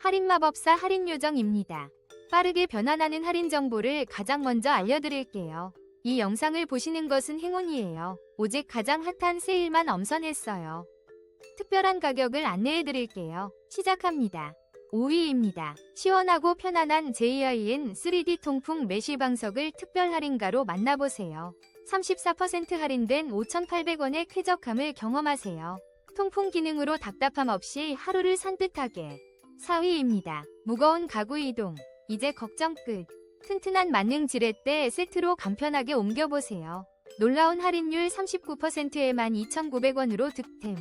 할인마법사 할인요정입니다. 빠르게 변환하는 할인 정보를 가장 먼저 알려드릴게요. 이 영상을 보시는 것은 행운이에요. 오직 가장 핫한 세일만 엄선했어요. 특별한 가격을 안내해드릴게요. 시작합니다. 5위입니다. 시원하고 편안한 JIN 3D 통풍 메쉬 방석을 특별 할인가로 만나보세요. 34% 할인된 5,800원의 쾌적함을 경험하세요. 통풍 기능으로 답답함 없이 하루를 산뜻하게. 4위입니다. 무거운 가구 이동. 이제 걱정 끝. 튼튼한 만능 지렛대 세트로 간편하게 옮겨보세요. 놀라운 할인율 39%에 12,900원으로 득템.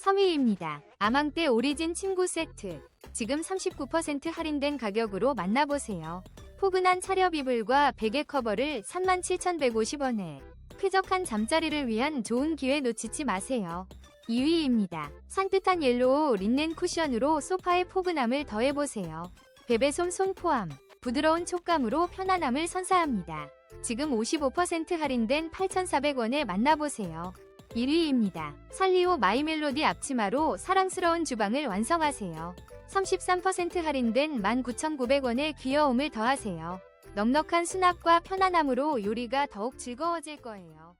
3위입니다. 아망떼 오리진 침구 세트. 지금 39% 할인된 가격으로 만나보세요. 포근한 차렵 이불과 베개 커버를 37,150원에 쾌적한 잠자리를 위한 좋은 기회 놓치지 마세요. 2위입니다. 산뜻한 옐로우 린넨 쿠션으로 소파의 포근함을 더해보세요. 베베솜 손 포함, 부드러운 촉감으로 편안함을 선사합니다. 지금 55% 할인된 8,400원에 만나보세요. 1위입니다. 살리오 마이멜로디 앞치마로 사랑스러운 주방을 완성하세요. 33% 할인된 19,900원의 귀여움을 더하세요. 넉넉한 수납과 편안함으로 요리가 더욱 즐거워질 거예요.